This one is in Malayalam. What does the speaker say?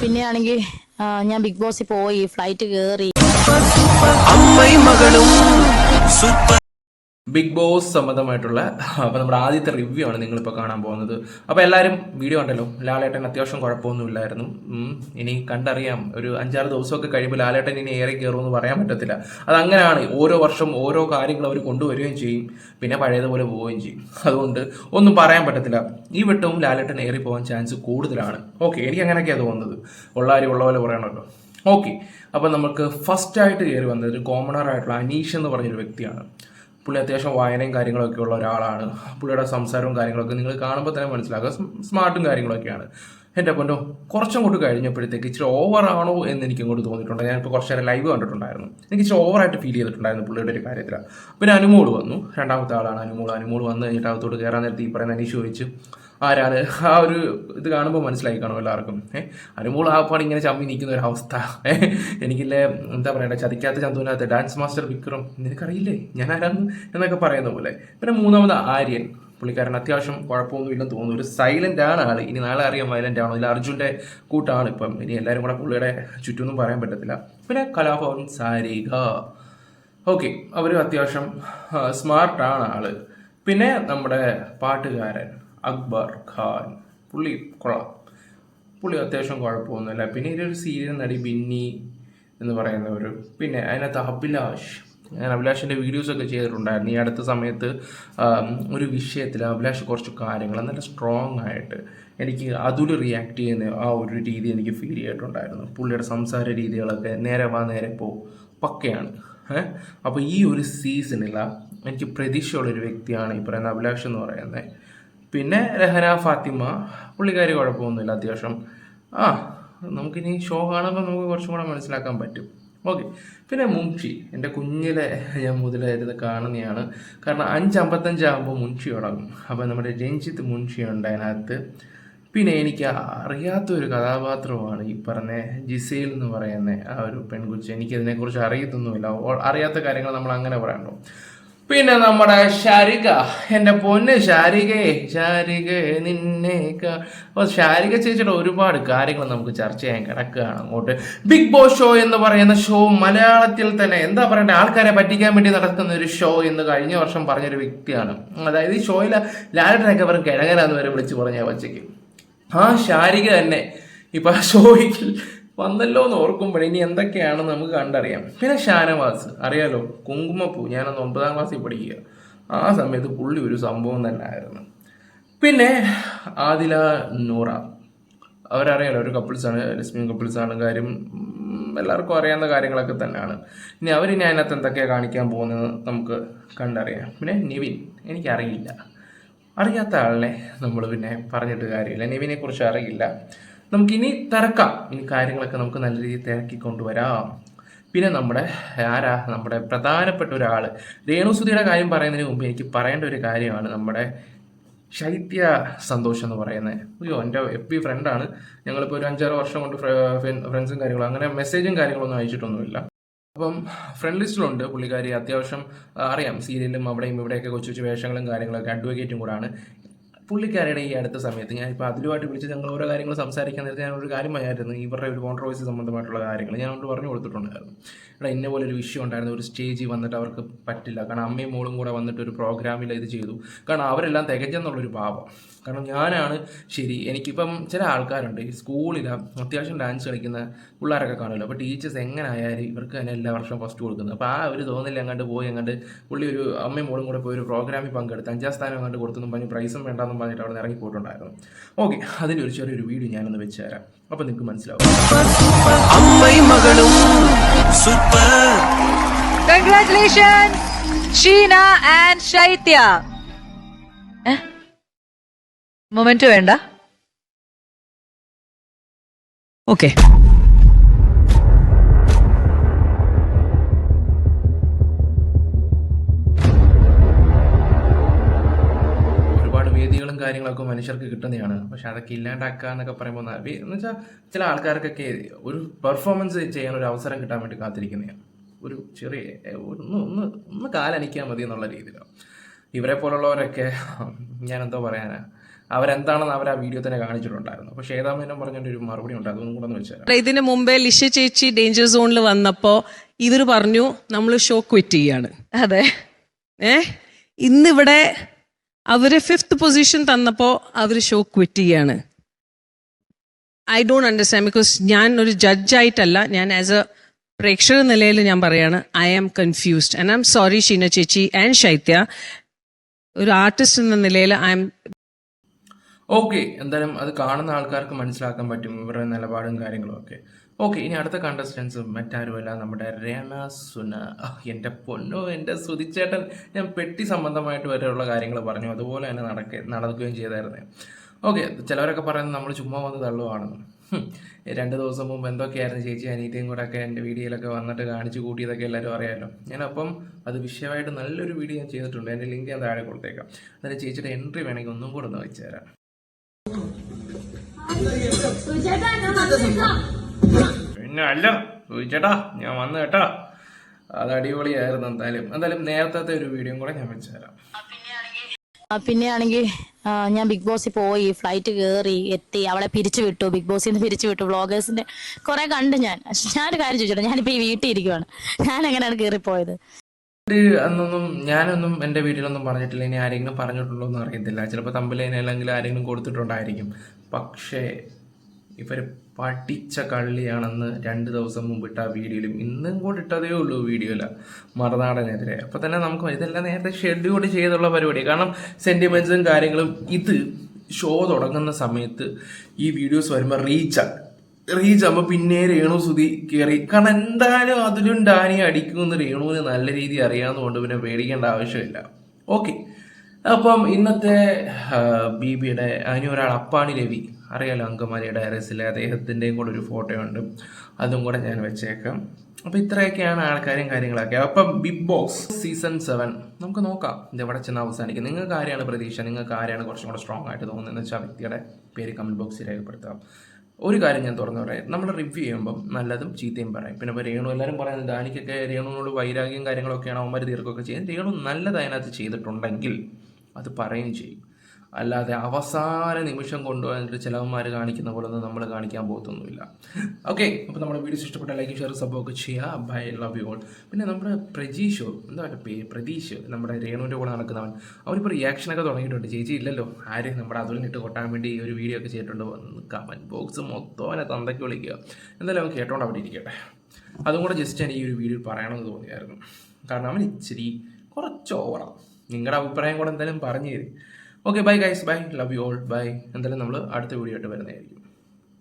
പിന്നെ ആണെങ്കിൽ ഞാൻ ബിഗ് ബോസിൽ പോയി ഫ്ലൈറ്റ് കയറി ബിഗ് ബോസ് സംബന്ധമായിട്ടുള്ള അപ്പോൾ നമ്മുടെ ആദ്യത്തെ റിവ്യൂ ആണ് നിങ്ങളിപ്പോൾ കാണാൻ പോകുന്നത്. അപ്പോൾ എല്ലാവരും വീഡിയോ ഉണ്ടല്ലോ ലാലേട്ടൻ അത്യാവശ്യം കുഴപ്പമൊന്നുമില്ലായിരുന്നു. ഇനി കണ്ടറിയാം ഒരു അഞ്ചാറ് ദിവസമൊക്കെ കഴിയുമ്പോൾ ലാലേട്ടൻ ഇനി ഏറെ കയറുമെന്ന് പറയാൻ പറ്റത്തില്ല. അതങ്ങനെയാണ് ഓരോ വർഷം ഓരോ കാര്യങ്ങൾ അവർ കൊണ്ടുവരികയും ചെയ്യും പിന്നെ പഴയതുപോലെ പോവുകയും ചെയ്യും. അതുകൊണ്ട് ഒന്നും പറയാൻ പറ്റത്തില്ല. ഈ വട്ടവും ലാലേട്ടൻ ഏറി പോകാൻ ചാൻസ് കൂടുതലാണ്. ഓക്കെ എനിക്ക് അങ്ങനെയൊക്കെയാണ് തോന്നുന്നത്. ഉള്ളാരി ഉള്ള പോലെ പറയണമല്ലോ. ഓക്കെ അപ്പം നമുക്ക് ഫസ്റ്റ് ആയിട്ട് കയറി വന്നത് ഒരു കോമണർ ആയിട്ടുള്ള അനീഷ് എന്ന് പറഞ്ഞൊരു വ്യക്തിയാണ്. പുള്ളി അത്യാവശ്യം വായനയും കാര്യങ്ങളൊക്കെ ഉള്ള ഒരാളാണ്. പുള്ളിയുടെ സംസാരവും കാര്യങ്ങളൊക്കെ നിങ്ങൾ കാണുമ്പോൾ തന്നെ മനസ്സിലാക്കുക സ്മാർട്ടും കാര്യങ്ങളൊക്കെയാണ്. എന്റെ പൊന്നോ കുറച്ചും കൂട്ട് കഴിഞ്ഞപ്പോഴത്തേക്ക് ഇച്ചിരി ഓവറാണോ എന്ന് എനിക്ക് അങ്ങോട്ട് തോന്നിയിട്ടുണ്ട്. ഞാനിപ്പോൾ കുറച്ച് നേരം ലൈവ് കണ്ടിട്ടുണ്ടായിരുന്നു. എനിക്ക് ഇച്ചിരി ഓവറായിട്ട് ഫീൽ ചെയ്തിട്ടുണ്ടായിരുന്നു പുള്ളിയുടെ ഒരു കാര്യത്തിൽ പിന്നെ അനുമോൾ വന്നു. രണ്ടാമത്തെ ആളാണ് അനുമോൾ അനുമോൾ വന്ന് കഴിഞ്ഞിട്ട് അകത്തോട്ട് കയറാൻ നേരത്തെ ഈ പറയുന്ന അനീഷ് ചോദിച്ചു ആരാണ്? ആ ഒരു ഇത് കാണുമ്പോൾ മനസ്സിലായി കാണും എല്ലാവർക്കും. ഏഹ് അനുമോൾ ആ പാടി ഇങ്ങനെ ചമ്മി നിൽക്കുന്ന ഒരു അവസ്ഥ. എനിക്കില്ലേ എന്താ പറയണ്ട ചതിക്കാത്ത ചന്തുവിനകത്ത് ഡാൻസ് മാസ്റ്റർ വിക്രം നിനക്കറിയില്ലേ? ഞാൻ ആരാന്ന് എന്നൊക്കെ പറയുന്ന പോലെ. പിന്നെ മൂന്നാമത് ആര്യൻ. പുള്ളിക്കാരൻ അത്യാവശ്യം കുഴപ്പമൊന്നും ഇല്ലെന്ന് തോന്നുന്നു. ഒരു സൈലന്റ് ആണ് ആൾ. ഇനി നാളെ അറിയാം വയലന്റ് ആണോ? ഇല്ല അർജുന്റെ കൂട്ടാണ് ഇപ്പം. ഇനി എല്ലാവരും കൂടെ പുള്ളിയുടെ ചുറ്റൊന്നും പറയാൻ പറ്റത്തില്ല. പിന്നെ കലാഭവൻ സാരിക. ഓക്കെ അവർ അത്യാവശ്യം സ്മാർട്ടാണ് ആൾ. പിന്നെ നമ്മുടെ പാട്ടുകാരൻ. അക്ബർ ഖാൻ. പുള്ളി കൊള്ളാം. പുള്ളി അത്യാവശ്യം കുഴപ്പമൊന്നുമില്ല. പിന്നെ ഇതിലൊരു സീരിയൽ നടി ബിന്നി എന്ന് പറയുന്നവർ പിന്നെ അതിനകത്ത് അഭിലാഷ്. ഞാൻ അഭിലാഷിന്റെ വീഡിയോസൊക്കെ ചെയ്തിട്ടുണ്ടായിരുന്നു. ഈ അടുത്ത സമയത്ത് ഒരു വിഷയത്തിൽ അഭിലാഷ് കുറച്ച് കാര്യങ്ങൾ നല്ല സ്ട്രോങ് ആയിട്ട് എനിക്ക് അതിൽ റിയാക്ട് ചെയ്യുന്ന ആ ഒരു രീതി എനിക്ക് ഫീൽ ചെയ്തിട്ടുണ്ടായിരുന്നു. പുള്ളിയുടെ സംസാര രീതികളൊക്കെ നേരെ വാ നേരെ പോ പക്കയാണ്. അപ്പോൾ ഈ ഒരു സീസണിൽ എനിക്ക് പ്രതീക്ഷയുള്ളൊരു വ്യക്തിയാണ് ഈ പറയുന്ന അഭിലാഷ് എന്ന് പറയുന്നത്. പിന്നെ രഹന ഫാത്തിമ പുള്ളിക്കാരി കുഴപ്പമൊന്നുമില്ല അത്യാവശ്യം. ആ നമുക്കിനി ഷോ കാണുമ്പോൾ നമുക്ക് കുറച്ചും കൂടെ മനസ്സിലാക്കാൻ പറ്റും. ഓക്കെ പിന്നെ മുൻഷി എന്റെ കുഞ്ഞിലെ ഞാൻ മുതലായിരുന്നു കാണുന്നതാണ് കാരണം അഞ്ചമ്പത്തഞ്ചാകുമ്പോൾ മുൻഷി തുടങ്ങും. അപ്പോൾ നമ്മുടെ രഞ്ജിത്ത് മുൻഷി ഉണ്ട് അതിനകത്ത്. പിന്നെ എനിക്ക് അറിയാത്തൊരു കഥാപാത്രമാണ് ഈ പറഞ്ഞ ജിസേൽ എന്ന് പറയുന്ന ആ ഒരു പെൺകുച്ചി. എനിക്കതിനെക്കുറിച്ച് അറിയത്തൊന്നുമില്ല. അറിയാത്ത കാര്യങ്ങൾ നമ്മൾ അങ്ങനെ പറയണ്ടോ പിന്നെ നമ്മുടെ ശാരിക എന്റെ പൊന്ന് ശാരികയെ ശാരികയെ നിന്നെ അപ്പൊ ശാരിക ചേച്ചിയുടെ ഒരുപാട് കാര്യങ്ങൾ നമുക്ക് ചർച്ച ചെയ്യാൻ കിടക്കുകയാണ് അങ്ങോട്ട്. ബിഗ് ബോസ് ഷോ എന്ന് പറയുന്ന ഷോ മലയാളത്തിൽ തന്നെ എന്താ പറയണ്ടേ ആൾക്കാരെ പറ്റിക്കാൻ വേണ്ടി നടക്കുന്ന ഒരു ഷോ എന്ന് കഴിഞ്ഞ വർഷം പറഞ്ഞൊരു വ്യക്തിയാണ്. അതായത് ഈ ഷോയിൽ ലാലട്ടനൊക്കെ വെറും കിഴങ്ങനാന്ന് വരെ വിളിച്ച് പറഞ്ഞ പച്ചയ്ക്ക് ആ ശാരിക തന്നെ ഇപ്പൊ ആ ഷോയ്ക്ക് വന്നല്ലോ എന്ന് ഓർക്കുമ്പോൾ ഇനി എന്തൊക്കെയാണെന്ന് നമുക്ക് കണ്ടറിയാം. പിന്നെ ഷാനവാസ് അറിയാലോ? കുങ്കുമപ്പൂ. ഞാനന്ന് ഒമ്പതാം ക്ലാസ്സിൽ പഠിക്കുക. ആ സമയത്ത് പുള്ളി ഒരു സംഭവം തന്നെ ആയിരുന്നു പിന്നെ ആദില നൂറ. അവരറിയാലോ ഒരു കപ്പിൾസാണ് ലക്ഷ്മി കപ്പിൾസാണ്. കാര്യം എല്ലാവർക്കും അറിയാവുന്ന കാര്യങ്ങളൊക്കെ തന്നെയാണ്. ഇനി അവർ ഇനി അതിനകത്ത് എന്തൊക്കെയാണ് കാണിക്കാൻ പോകുന്നത് നമുക്ക് കണ്ടറിയാം. പിന്നെ നിവിൻ. എനിക്കറിയില്ല. അറിയാത്ത ആളിനെ നമ്മൾ പിന്നെ പറഞ്ഞിട്ട് കാര്യമില്ല. നിവിനെ കുറിച്ച് അറിയില്ല. നമുക്കിനി തിരക്കാം. ഇനി കാര്യങ്ങളൊക്കെ നമുക്ക് നല്ല രീതിയിൽ തിരക്കി കൊണ്ടുവരാം. പിന്നെ നമ്മുടെ ആരാ? നമ്മുടെ പ്രധാനപ്പെട്ട ഒരാൾ രേണുസുതിയുടെ കാര്യം പറയുന്നതിന് മുമ്പ് എനിക്ക് പറയേണ്ട ഒരു കാര്യമാണ് നമ്മുടെ ശൈത്യ സന്തോഷം എന്ന് പറയുന്നത്. അയ്യോ എന്റെ എഫ് ബി ഫ്രണ്ടാണ് ഞങ്ങളിപ്പോൾ ഒരു അഞ്ചാറ് വർഷം കൊണ്ട് ഫ്രണ്ട്സും കാര്യങ്ങളും അങ്ങനെ മെസ്സേജും കാര്യങ്ങളൊന്നും അയച്ചിട്ടൊന്നുമില്ല. അപ്പം ഫ്രണ്ട് ലിസ്റ്റിലുണ്ട് പുള്ളിക്കാരി അത്യാവശ്യം അറിയാം. സീരിയലും അവിടെയും ഇവിടെയൊക്കെ കൊച്ചു കൊച്ചു വേഷങ്ങളും കാര്യങ്ങളൊക്കെ അഡ്വക്കേറ്റും കൂടാണ്. പുള്ളിക്കാരിയുടെ ഈ അടുത്ത സമയത്ത് ഞാൻ ഇപ്പോൾ അതിലുമായിട്ട് വിളിച്ച് ഞങ്ങൾ ഓരോ കാര്യങ്ങൾ സംസാരിക്കാൻ നേരത്തെ ഞാൻ ഒരു കാര്യം പറയായിരുന്നു ഇവരുടെ ഒരു കോൺട്രവേഴ്സി സംബന്ധമായിട്ടുള്ള കാര്യങ്ങൾ ഞാൻ അവരോട് പറഞ്ഞു കൊടുത്തിട്ടുണ്ടായിരുന്നു. എടാ ഇന്ന പോലെ ഒരു വിഷയം ഉണ്ടായിരുന്നു. ഒരു സ്റ്റേജിൽ വന്നിട്ട് അവർക്ക് പറ്റില്ല. കാരണം അമ്മയും മോളും കൂടെ വന്നിട്ട് ഒരു പ്രോഗ്രാമിൽ ഇത് ചെയ്തു. കാരണം അവരെല്ലാം തികഞ്ഞെന്നുള്ളൊരു ഭാവം. കാരണം ഞാനാണ് ശരി എനിക്കിപ്പം ചില ആൾക്കാരുണ്ട് ഈ സ്കൂളിൽ അത്യാവശ്യം ഡാൻസ് കളിക്കുന്ന പിള്ളേരൊക്കെ കാണുമല്ലോ. അപ്പോൾ ടീച്ചേഴ്സ് എങ്ങനെ ആയാലും ഇവർക്ക് തന്നെ എല്ലാ വർഷവും ഫസ്റ്റ് കൊടുക്കുന്നത് അപ്പോൾ ആ ഒരു തോന്നില്ല അങ്ങോട്ട് പോയി അങ്ങോട്ട് പുള്ളി ഒരു അമ്മയും മോളും കൂടെ പോയി ഒരു പ്രോഗ്രാമിൽ പങ്കെടുത്ത് അഞ്ചാം സ്ഥാനം അങ്ങോട്ട് കൊടുത്തെന്നും പറഞ്ഞ് പ്രൈസും വേണ്ടെന്നും പറഞ്ഞിട്ട് അവിടെ നിന്ന് ഇറങ്ങി പോയിട്ടുണ്ടായിരുന്നു. ഓക്കെ അതിന്റെ ഒരു ചെറിയൊരു വീഡിയോ ഞാനൊന്ന് വെച്ച് തരാം. അപ്പോൾ നിങ്ങൾക്ക് മനസ്സിലാവും. Congratulations, Sheena and Shaitya. Moment വേണ്ട. ഓക്കെ ഒരുപാട് വേദികളും കാര്യങ്ങളൊക്കെ മനുഷ്യർക്ക് കിട്ടുന്നതാണ്. പക്ഷെ അതൊക്കെ ഇല്ലാണ്ടാക്കുക എന്നൊക്കെ പറയുമ്പോൾ എന്ന് വെച്ചാൽ ചില ആൾക്കാർക്കൊക്കെ ഒരു പെർഫോമൻസ് ചെയ്യാൻ ഒരു അവസരം കിട്ടാൻ വേണ്ടി കാത്തിരിക്കുന്നതാണ്. ഒരു ചെറിയ ഒന്ന് ഒന്ന് ഒന്ന് കാലനിക്കാൻ മതി എന്നുള്ള രീതിയിലാണ്. ഇവരെ പോലുള്ളവരൊക്കെ ഞാൻ എന്തോ പറയാനാ? അവരെന്താണെന്ന് അവർ ആ വീഡിയോ തന്നെ കാണിച്ചിട്ടുണ്ടായിരുന്നു. പക്ഷേ ശ്വേതാമേനം പറഞ്ഞൊരു ഒരു മറുപടി ഉണ്ട്. അതൊന്നും കൂടെ വെച്ചാൽ ഇതിന് മുമ്പേ ലിഷ ചേച്ചി ഡേഞ്ചർ സോണിൽ വന്നപ്പോ ഇവർ പറഞ്ഞു നമ്മൾ ഷോ ക്വിറ്റ് ചെയ്യാണ്. അതെ. ഏ? ഇന്നിവിടെ അവർ ഫിഫ്ത്ത് പൊസിഷൻ തന്നപ്പോ അവർ ഷോ ക്വിറ്റ് ചെയ്യാണ്. ഐ ഡോണ്ട് അണ്ടർസ്റ്റാൻഡ് ബിക്കോസ് ഞാൻ ഒരു ജഡ്ജായിട്ടല്ല ഞാൻ ആസ് എ പ്രേക്ഷക നിലയിൽ ഞാൻ പറയാണ് I am confused and I am sorry Sheena ചേച്ചി ആൻഡ് ശൈത്യ. ഒരു ആർട്ടിസ്റ്റ് എന്ന നിലയിൽ ഐ എം ഓക്കെ എന്തായാലും അത് കാണുന്ന ആൾക്കാർക്ക് മനസ്സിലാക്കാൻ പറ്റും ഇവരുടെ നിലപാടും കാര്യങ്ങളും ഒക്കെ. ഓക്കെ ഇനി അടുത്ത കണ്ടസ്റ്റൻസ് മറ്റാരുമല്ല നമ്മുടെ രേണ സുന. എന്റെ പൊന്നോ എന്റെ സുതിച്ചേട്ടൻ. ഞാൻ പെട്ടി സംബന്ധമായിട്ട് വരെയുള്ള കാര്യങ്ങൾ പറഞ്ഞു. അതുപോലെ തന്നെ നടക്ക നടക്കുകയും ചെയ്തായിരുന്നേ. ഓക്കെ ചിലവരൊക്കെ പറയുന്നത് നമ്മൾ ചുമ്മാ വന്ന് തള്ളുവാണെന്ന്. രണ്ട് ദിവസം മുമ്പ് എന്തൊക്കെയായിരുന്നു ചേച്ചി അനീറ്റയും കൂടെ ഒക്കെ എന്റെ വീഡിയോയിലൊക്കെ വന്നിട്ട് കാണിച്ചു കൂട്ടിയതൊക്കെ എല്ലാവരും അറിയാമല്ലോ. ഞാനപ്പം അത് വിഷയമായിട്ട് നല്ലൊരു വീഡിയോ ഞാൻ ചെയ്തിട്ടുണ്ട്. എന്റെ ലിങ്ക് ഞാൻ താഴെ കൊടുത്തേക്കാം. അതായത് ചേച്ചിയുടെ എൻട്രി വേണമെങ്കിൽ ഒന്നും കൂടെ ഒന്ന് വെച്ച് തരാം. പിന്നെ അല്ല ചോദിച്ചേട്ടാ ഞാൻ വന്നു കേട്ടാ. അത് അടിപൊളിയായിരുന്നു എന്തായാലും. എന്തായാലും നേരത്തെ ഒരു വീഡിയോ കൂടെ ഞാൻ വെച്ചുതരാം പിന്നെയാണെങ്കിൽ ഞാൻ ബിഗ് ബോസിൽ പോയി ഫ്ലൈറ്റ് കയറി എത്തി അവളെ പിരിച്ചു വിട്ടു ബിഗ് ബോസിൽ നിന്ന് പിരിച്ചു വിട്ടു വ്ളോഗേഴ്സിന്റെ കുറെ കണ്ടു ഞാൻ. ഞാനൊരു കാര്യം ചോദിച്ചോട്ടെ ഞാനിപ്പോ ഈ വീട്ടിൽ ഇരിക്കുവാണ്. ഞാൻ എങ്ങനെയാണ് കയറിപ്പോയത് ഇത് അന്നൊന്നും ഞാനൊന്നും എന്റെ വീട്ടിലൊന്നും പറഞ്ഞിട്ടില്ല. ഇനി ആരെങ്കിലും പറഞ്ഞിട്ടുണ്ടോ എന്ന് അറിയത്തില്ല. ചിലപ്പോൾ തമ്പിലേനെ അല്ലെങ്കിൽ ആരെങ്കിലും കൊടുത്തിട്ടുണ്ടായിരിക്കും. പക്ഷേ ഇവർ പഠിച്ച കള്ളിയാണെന്ന് രണ്ട് ദിവസം മുമ്പ് ഇട്ട വീഡിയോയിലും ഇന്നും കൂടെ ഇട്ടതേ ഉള്ളൂ വീഡിയോയില. മറുനാടനെതിരെ. അപ്പോൾ തന്നെ നമുക്ക് ഇതെല്ലാം നേരത്തെ ഷെഡ്യൂൾ ചെയ്തുള്ള പരിപാടി. കാരണം സെന്റിമെന്റ്സും കാര്യങ്ങളും ഇത് ഷോ തുടങ്ങുന്ന സമയത്ത് ഈ വീഡിയോസ് വരുമ്പോൾ റീച്ചാണ് റീച്ച് ആകുമ്പോൾ പിന്നെ രേണു സുതി കയറി കാരണം എന്തായാലും അതിലും ഡാനി അടിക്കുമെന്ന് രേണുവിന് നല്ല രീതി അറിയാവുന്നതുകൊണ്ട് പിന്നെ പേടിക്കേണ്ട ആവശ്യമില്ല. ഓക്കെ അപ്പം ഇന്നത്തെ ബി ബിയുടെ അതിന് ഒരാൾ അപ്പാണി രവി. അറിയാലോ അങ്കമാലി ഡയറീസിലെ അദ്ദേഹത്തിന്റെയും കൂടെ ഒരു ഫോട്ടോ ഉണ്ട് അതും കൂടെ ഞാൻ വെച്ചേക്കാം. അപ്പം ഇത്രയൊക്കെയാണ് ആൾക്കാരും കാര്യങ്ങളൊക്കെ. അപ്പം ബിഗ് ബോസ് സീസൺ സെവൻ നമുക്ക് നോക്കാം ഇത് എവിടെ ചെന്ന് അവസാനിക്കും. നിങ്ങൾക്ക് ആരെയാണ് പ്രതീക്ഷ? നിങ്ങൾക്ക് ആരെയാണ് കുറച്ചും കൂടെ സ്ട്രോങ് ആയിട്ട് തോന്നുന്നത്? വെച്ചാൽ വ്യക്തിയുടെ പേര് കമന്റ് ബോക്സിൽ രേഖപ്പെടുത്താം. ഒരു കാര്യം ഞാൻ തുറന്നു പറയാം. നമ്മൾ റിവ്യൂ ചെയ്യുമ്പം നല്ലതും ചീത്തയും പറയും. പിന്നെ ഇപ്പോൾ രേണു എല്ലാവരും പറയുന്നത് ദാനിക്കൊക്കെ രേണുവിനോട് വൈരാഗ്യം കാര്യങ്ങളൊക്കെയാണ് അവന്മാർ തീർക്കുകയൊക്കെ ചെയ്യും രേണു നല്ലത് അതിനകത്ത് ചെയ്തിട്ടുണ്ടെങ്കിൽ അത് പറയുകയും ചെയ്യും. അല്ലാതെ അവസാന നിമിഷം കൊണ്ടുവന്നിട്ട് ചിലവന്മാർ കാണിക്കുന്ന പോലെ നമ്മൾ കാണിക്കാൻ പോകത്തൊന്നുമില്ല. ഓക്കെ അപ്പോൾ നമ്മുടെ വീഡിയോസ് ഇഷ്ടപ്പെട്ട ലൈക്ക് ഷെയർ സബ്ബൊക്കെ ചെയ്യുക ബൈ ലവ് യു ഓൾ പിന്നെ നമ്മുടെ പ്രജീഷോ എന്താ പറയുക പേര്? പ്രതീഷ് നമ്മുടെ രേണുവിന്റെ കൂടെ നടക്കുന്നവൻ. അവനിപ്പോൾ റിയാക്ഷനൊക്കെ തുടങ്ങിയിട്ടുണ്ട്. ചേച്ചി ഇല്ലല്ലോ. ആര്? നമ്മുടെ അതുലിനിട്ട് കൊട്ടാൻ വേണ്ടി ഈ ഒരു വീഡിയോ ഒക്കെ ചെയ്തിട്ടുണ്ട്. കമന്റ് ബോക്സ് മൊത്തം അവനെ തന്തയ്ക്ക് വിളിക്കുക. എന്തായാലും അവൻ കേട്ടോണ്ട് അവിടെ ഇരിക്കട്ടെ. അതും കൂടെ ജസ്റ്റ് എനിക്ക് ഈ ഒരു വീഡിയോ പറയണമെന്ന് തോന്നിയായിരുന്നു. കാരണം അവൻ ഇച്ചിരി കുറച്ച് ഓവറാണ് നിങ്ങളുടെ അഭിപ്രായം കൂടെ എന്തായാലും പറഞ്ഞു തരും. Okay bye guys bye love you all bye എന്തായാലും നമ്മൾ അടുത്ത വീഡിയോ ആയിട്ട് വരുന്നതായിരിക്കും.